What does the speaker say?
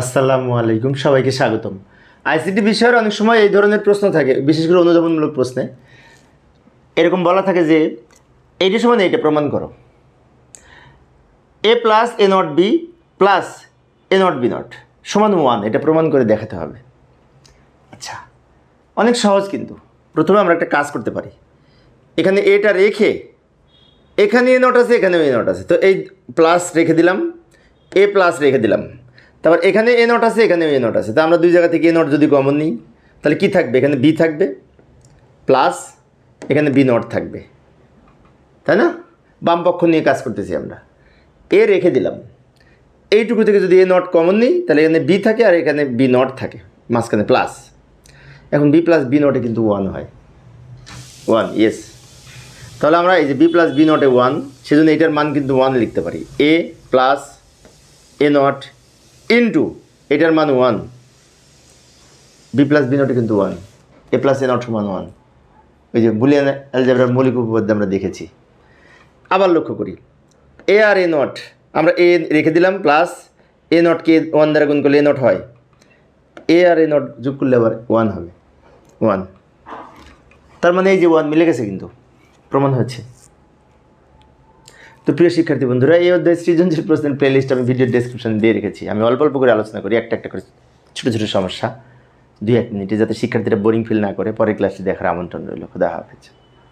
আসসালামু আলাইকুম, সবাইকে স্বাগতম। আইসিটি বিষয়ের অনেক সময় এই ধরনের প্রশ্ন থাকে, বিশেষ করে অনুধাবনমূলক প্রশ্নে। এরকম বলা থাকে যে এইটা সমান এইটা প্রমাণ করো। A plus A not B plus A not B not সমান ওয়ান এটা প্রমাণ করে দেখাতে হবে। আচ্ছা অনেক সহজ কিন্তু। প্রথমে আমরা একটা কাজ করতে পারি। এখানে এটা রেখে, এখানে এ নট আছে, এখানেও এ নট আছে। তো এই প্লাস রেখে দিলাম এ প্লাস রেখে দিলাম। তারপর এখানে এ নট আছে, এখানেও এ নট আছে। তো আমরা দুই জায়গা থেকে এ নট যদি কমন নিই, তাহলে কি থাকবে? এখানে বি থাকবে প্লাস এখানে বি নট থাকবে। তাই না? বাম পক্ষ নিয়ে কাজ করতেছি আমরা। এ রেখে দিলাম। এইটুকু থেকে যদি এ নট কমন নিই, তাহলে এখানে বি থাকে আর এখানে বি নট থাকে, মাঝখানে প্লাস এখন বি প্লাস বি নটে কিন্তু ওয়ান হয়। ওয়ান ইয়েস তাহলে আমরা এই যে বি প্লাস বি নটে ওয়ান সেজন্য এটার মান কিন্তু ওয়ান লিখতে পারি। A plus A not into এটার মান ওয়ান বি প্লাস বি নটে কিন্তু one A plus A not সমান ওয়ান ওই যে বুলিয়ান অ্যালজাবরার মৌলিক উপপাদ্য আমরা দেখেছি। আবার লক্ষ্য করি। এ আর এ নট আমরা এ রেখে দিলাম প্লাস এ নটকে ওয়ান দ্বারা গুণ করলে এ নট হয়। এ আর এ নট যোগ করলে আবার ওয়ান হবে। ওয়ান তার মানে এই যে ওয়ান মিলে গেছে কিন্তু। প্রমাণ হচ্ছে। তো প্রিয় শিক্ষার্থী বন্ধুরা, এই অধ্যায় সৃজনশীল প্রশ্নের প্লেলিস্ট আমি ভিডিও ডেসক্রিপশন দিয়ে রেখেছি। আমি অল্প অল্প করে আলোচনা করি, একটা একটা করে ছোটো ছোটো সমস্যা, দুই এক মিনিটে যাতে শিক্ষার্থীরা বোরিং ফিল না করে, পরের ক্লাসটি দেখার আমন্ত্রণ রইল। খুদা হাফেজ।